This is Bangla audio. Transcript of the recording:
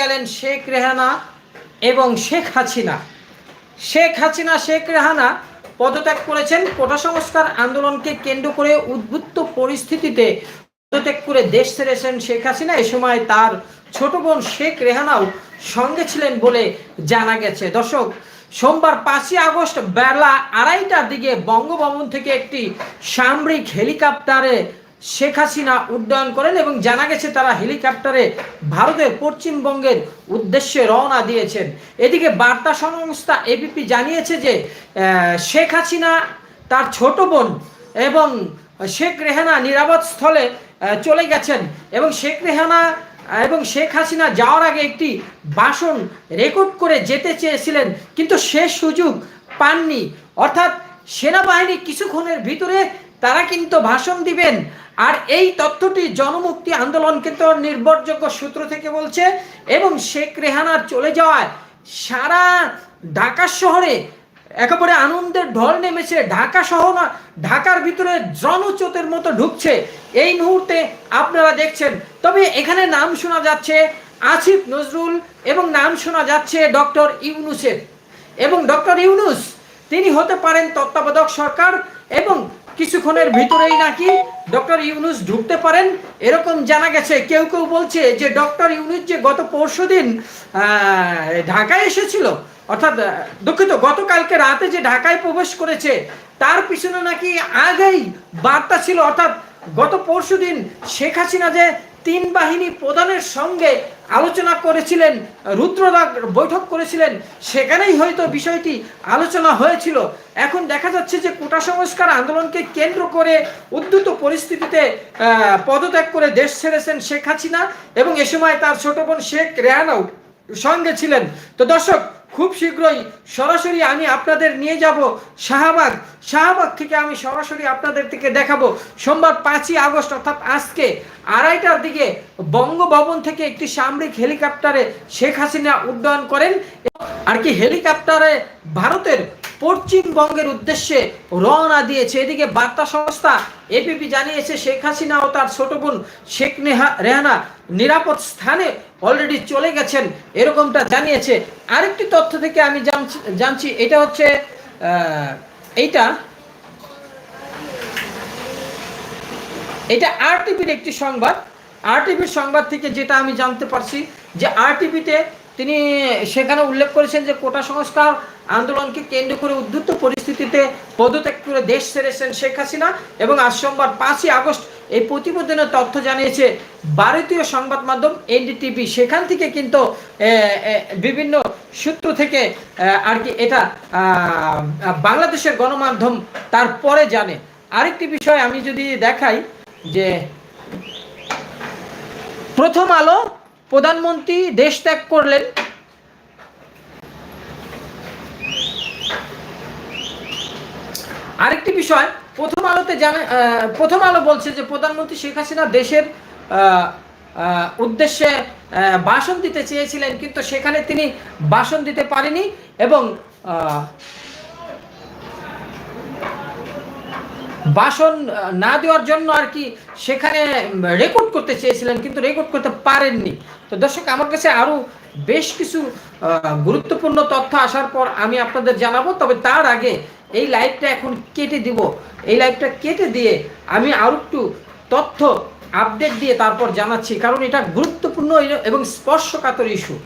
গেলেন শেখ রেহানা এবং শেখ হাসিনা। শেখ হাসিনা, শেখ রেহানা পদত্যাগ করেছেন। কোটা সংস্কার আন্দোলনকে কেন্দ্র করে উদ্বুদ্ধ পরিস্থিতিতে পদত্যাগ করে দেশ ছেড়েছেন শেখ হাসিনা। এ সময় তার ছোট বোন শেখ রেহানাও সঙ্গে ছিলেন বলে জানা গেছে। দর্শক, সোমবার পাঁচই আগস্ট বেলা আড়াইটার দিকে বঙ্গভবন থেকে একটি সামরিক হেলিকপ্টারে শেখ হাসিনা উড্ডয়ন করেন এবং জানা গেছে তারা হেলিকপ্টারে ভারতের পশ্চিমবঙ্গের উদ্দেশ্যে রওনা দিয়েছেন। এদিকে বার্তা সংস্থা এবিপি জানিয়েছে যে শেখ হাসিনা, তার ছোট বোন এবং শেখ রেহানা নিরাপদ স্থলে চলে গেছেন এবং শেখ রেহানা এবং শেখ হাসিনা যাওয়ার আগে একটি ভাষণ রেকর্ড করে যেতে চেয়েছিলেন, কিন্তু সে সুযোগ পাননি। অর্থাৎ সেনাবাহিনী কিছুক্ষণের ভিতরে তারা কিন্তু ভাষণ দিবেন। আর এই তথ্যটি জনমুক্তি আন্দোলন কিন্তু নির্ভরযোগ্য সূত্র থেকে বলছে, এবং শেখ রেহানার চলে যাওয়ায় সারা ঢাকা শহরে একেবারে আনন্দের ঢল নেমেছে। ঢাকা শহর না, ঢাকার ভিতরে জনচোতের মতো ঢুকছে। এই মুহূর্তে আপনারা দেখছেন, তবে এখানে নাম শোনা যাচ্ছে আসিফ নজরুল এবং নাম শোনা যাচ্ছে ডক্টর ইউনুসের। এবং ডক্টর ইউনুস, তিনি হতে পারেন তত্ত্বাবধায়ক সরকার এবং কিছুক্ষণের ভিতরেই নাকি ডক্টর ইউনুস ঢুকতে পারেন। এরকম জানা গেছে, কেউ কেউ বলছে যে ডক্টর ইউনুস যে গত পরশু দিন ঢাকায় এসেছিল, অর্থাৎ দুঃখিত, গতকালকে রাতে যে ঢাকায় প্রবেশ করেছে, তার পিছনে নাকি আগেই বার্তা ছিল, অর্থাৎ গত পরশু দিন শেখ হাসিনা যে তিন বাহিনী প্রধানের সঙ্গে আলোচনা করেছিলেন রুদ্রদাগ বৈঠক করেছিলেন, সেখানেই হয়তো বিষয়টি আলোচনা হয়েছিল। এখন দেখা যাচ্ছে যে কোটা সংস্কার আন্দোলনকে কেন্দ্র করে উদ্যুত পরিস্থিতিতে পদত্যাগ করে দেশ ছেড়েছেন শেখ হাসিনা এবং এ সময় তার ছোট বোন শেখ রেহানাও সঙ্গে ছিলেন। তো দর্শক খুব শীঘ্রই সরাসরি আমি আপনাদের নিয়ে যাব শাহবাগ। শাহবাগ থেকে আমি সরাসরি আপনাদের থেকে দেখাবো। সোমবার পাঁচই আগস্ট, অর্থাৎ আজকে আড়াইটার দিকে বঙ্গভবন থেকে একটি সামরিক হেলিকপ্টারে শেখ হাসিনা উড্ডয়ন করেন। আর কি হেলিকপ্টারে ভারতের পশ্চিমবঙ্গের উদ্দেশ্যে রওনা দিয়েছে। এদিকে বার্তা সংস্থা এপিপি জানিয়েছে, শেখ হাসিনা ও তার ছোট বোন শেখ নেহা রেহানা নিরাপদ স্থানে অলরেডি চলে গেছেন, এরকমটা জানিয়েছে। আরেকটি তথ্য থেকে আমি জানছি এটা হচ্ছে এইটা, এটা আরটিভির একটি সংবাদ। আরটিভির সংবাদ থেকে যেটা আমি জানতে পারছি যে আরটিভিতে তিনি সেখানে উল্লেখ করেছেন যে কোটা সংস্কার আন্দোলনকে কেন্দ্র করে উদ্ধৃত পরিস্থিতিতে পদত্যাগ করে দেশ ছেড়েছেন শেখ হাসিনা এবং আজ সোমবার পাঁচই আগস্ট এই প্রতিবেদনের তথ্য জানিয়েছে ভারতীয় সংবাদ মাধ্যম এনডিটিভি। সেখান থেকে কিন্তু বিভিন্ন সূত্র থেকে আর কি এটা বাংলাদেশের গণমাধ্যম তারপরে জানে। আরেকটি বিষয় আমি যদি দেখাই যে প্রথম আলো প্রধানমন্ত্রী দেশ ত্যাগ করলেন। আরেকটি বিষয়, প্রথম আলোতে জানে প্রথম আলো বলছে যে প্রধানমন্ত্রী শেখ হাসিনা দেশের উদ্দেশ্যে ভাষণ দিতে চেয়েছিলেন, কিন্তু সেখানে তিনি ভাষণ দিতে পারেনি এবং ভাষণ না দেওয়ার জন্য আর কি সেখানে রেকর্ড করতে চেয়েছিলেন, কিন্তু রেকর্ড করতে পারেননি। তো দর্শক, আমার কাছে আরও বেশ কিছু গুরুত্বপূর্ণ তথ্য আসার পর আমি আপনাদের জানাব। তবে তার আগে এই লাইভটা এখন কেটে দিব। এই লাইভটা কেটে দিয়ে আমি আরও একটু তথ্য আপডেট দিয়ে তারপর জানাচ্ছি। কারণ এটা গুরুত্বপূর্ণ এবং স্পর্শকাতর ইস্যু